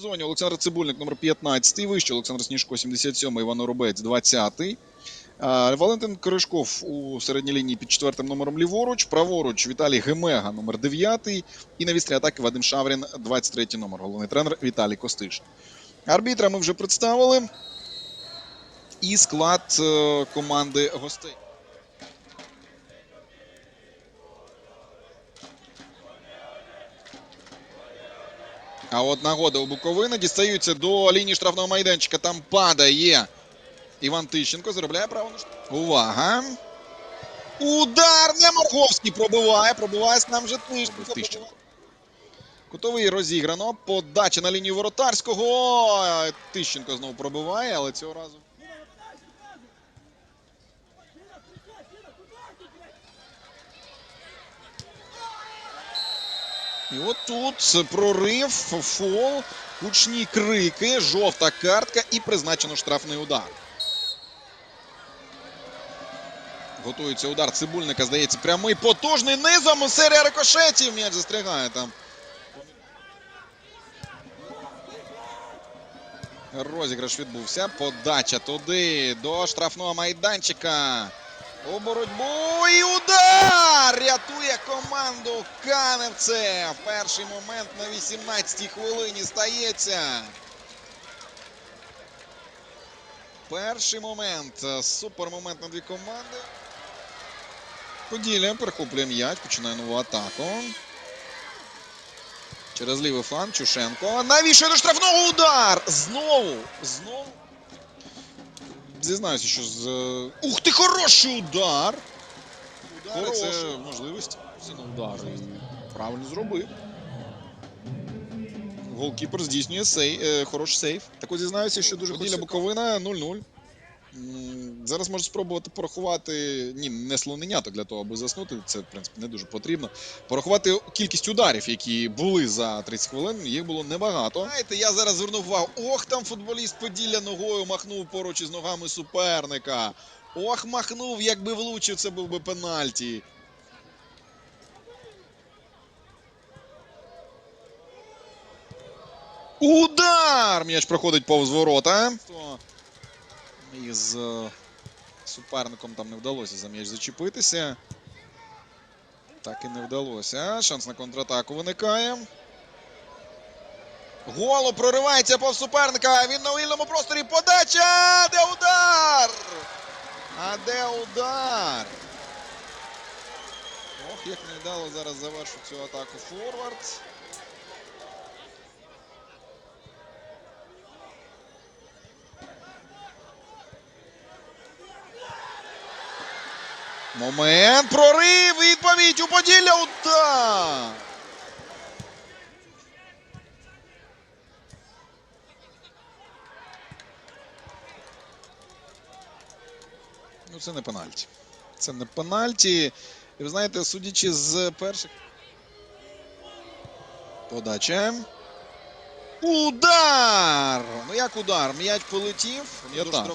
зоні Олександр Цибульник, номер 15, вище Олександр Сніжко, 77, Іван Оробець, 20. Е, Валентин Коришков у середній лінії під четвертим номером ліворуч. Праворуч Віталій Гемега, номер 9. І на вістрі атаки Вадим Шаврін, 23 номер. Головний тренер Віталій Костиш. Арбітра ми вже представили. І склад е, команди гостей. А от нагода у Буковини дістаються до лінії штрафного майданчика. Там падає Іван Тищенко. Заробляє право на штраф. Увага! Удар! Не Марковський пробиває. Пробиває сам же Тищенко. Тищенко. Кутовий розіграно. Подача на лінію воротарського. Тищенко знову пробиває, але цього разу. І от тут прорив, фол, гучні крики, жовта картка і призначено штрафний удар. Готується удар цибульника, здається, прямий потужний низом. Серія рикошетів. М'яч застрягає там. Розіграш відбувся. Подача туди до штрафного майданчика. У боротьбу і удар! Рятує команду Каневце. Перший момент на 18-й хвилині стається. Перший момент. Супер момент на дві команди. Поділля перехоплює м'яч, починає нову атаку. Через лівий фланг Чушенко. Навіщо до штрафного удар? Знову! Знову. Зізнаюся, що з. е, Ух ти, хороший удар! Удар це можливість. Це не удар. І правильно зробив. Голкіпер здійснює сей, е, хороший сейф. Так от зізнаюся, що дуже хотіла Буковина 0-0. М, Зараз можу спробувати порахувати. Ні, не слоненяток для того, аби заснути. Це, в принципі, не дуже потрібно. Порахувати кількість ударів, які були за 30 хвилин, їх було небагато. Знаєте, я зараз звернув увагу. Ох, там футболіст Поділля ногою махнув поруч із ногами суперника. Ох, махнув, якби влучив, це був би пенальті. Удар! М'яч проходить повз ворота. Із е, суперником там не вдалося за м'яч зачепитися. Так і не вдалося. Шанс на контратаку виникає. Голо проривається повз суперника. Він на вільному просторі. Подача! Де удар? А де удар? Ох, як невдало зараз завершив цю атаку форвард. Момент, прорив, відповідь у Поділля, удар! Ну, це не пенальті. Це не пенальті. І ви знаєте, судячи з перших. Подача. Удар! Ну як удар? М'яч полетів. М'ятар.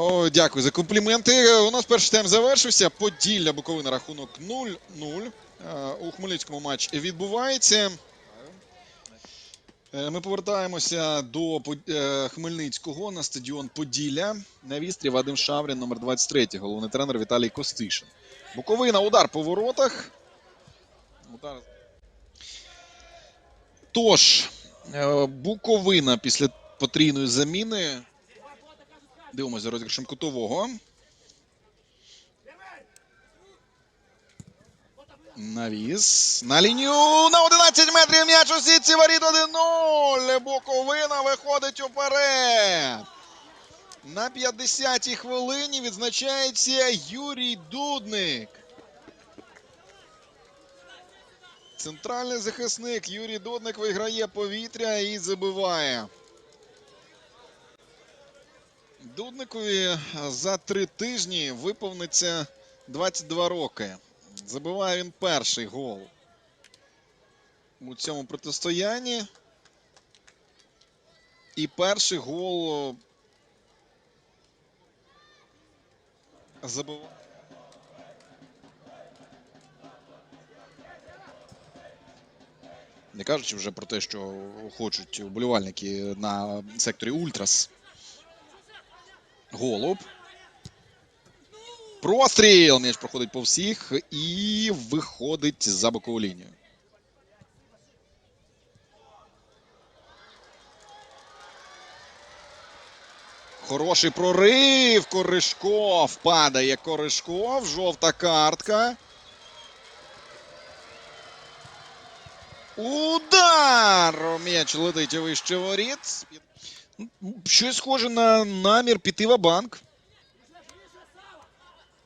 О, дякую за компліменти. У нас перший тайм завершився. Поділля Буковина рахунок 0-0. Е, У Хмельницькому матч відбувається. Е, Ми повертаємося до е, Хмельницького на стадіон Поділля. На вістрі Вадим Шаврін, номер 23, головний тренер Віталій Костишин. Буковина, удар по воротах. Удар. Тож, е, Буковина після потрійної заміни. Дивимося за розіграшем кутового. Навіс. На лінію на 11 метрів м'яч у сітці воріт 1-0. Буковина виходить уперед. На 50-й хвилині відзначається Юрій Дудник. Центральний захисник Юрій Дудник виграє повітря і забиває. Дудникові за три тижні виповниться 22 роки. Забиває він перший гол у цьому протистоянні. І перший гол забиває. Не кажучи вже про те, що хочуть вболівальники на секторі Ультрас. Голуб. Простріл! М'яч проходить по всіх і виходить за бокову лінію. Хороший прорив. Коришков. Падає Коришков. Жовта картка. Удар! М'яч летить вище воріт. Щось схоже на намір піти в банк.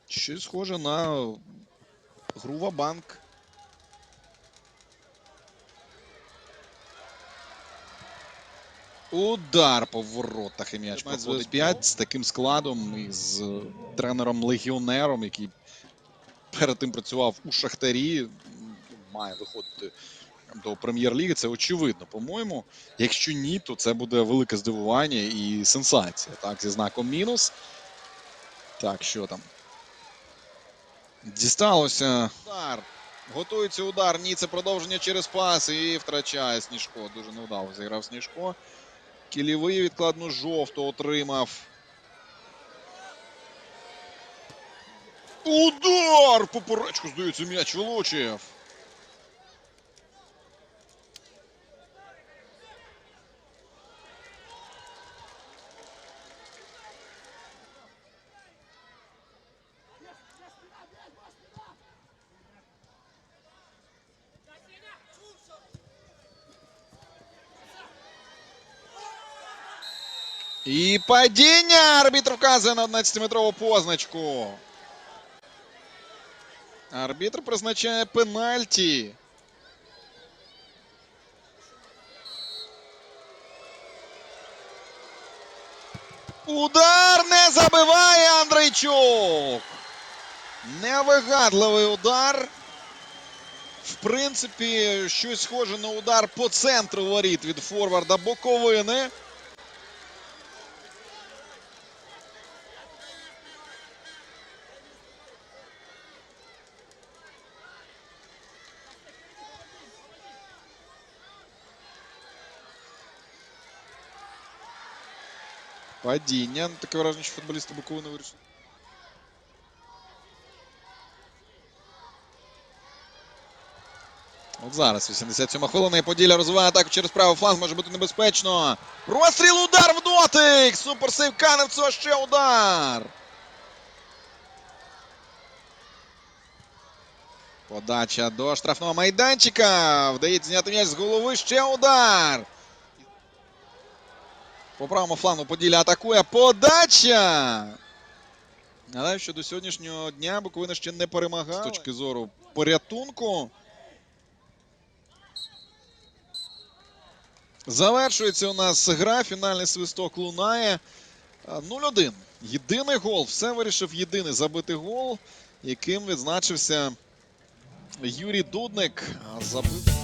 Щось схоже на гру в банк. Удар по воротах і м'яч проходить 5 з таким складом і з тренером-легіонером, який перед тим працював у Шахтарі. Має виходити до прем'єр-ліги. Це очевидно, по-моєму. Якщо ні, то це буде велике здивування і сенсація. Так, зі знаком мінус. Так, що там? Дісталося. Удар. Готується удар. Ні, це продовження через пас і втрачає Сніжко. Дуже невдало зіграв Сніжко. Кілівий відкладну жовту отримав. Удар! Поперечку, здається, м'яч влучив. І падіння! Арбітр вказує на 11-метрову позначку. Арбітр призначає пенальті. Удар не забиває Андрейчук. Невигадливий удар. В принципі, щось схоже на удар по центру воріт від форварда Боковини. Падіння. Ну, Таке враження, що футболісти Буковини вирішили. От зараз 87 хвилина Поділля розвиває атаку через правий фланг, може бути небезпечно. Розстріл, удар в дотик! Суперсейв Каневцева, ще удар! Подача до штрафного майданчика. Вдається зняти м'яч з голови. Ще удар. По правому флангу Поділля атакує. Подача! Нагадаю, що до сьогоднішнього дня Буковина ще не перемагала. З точки зору порятунку. Завершується у нас гра. Фінальний свисток лунає. 0-1. Єдиний гол. Все вирішив єдиний забитий гол, яким відзначився Юрій Дудник. Забив.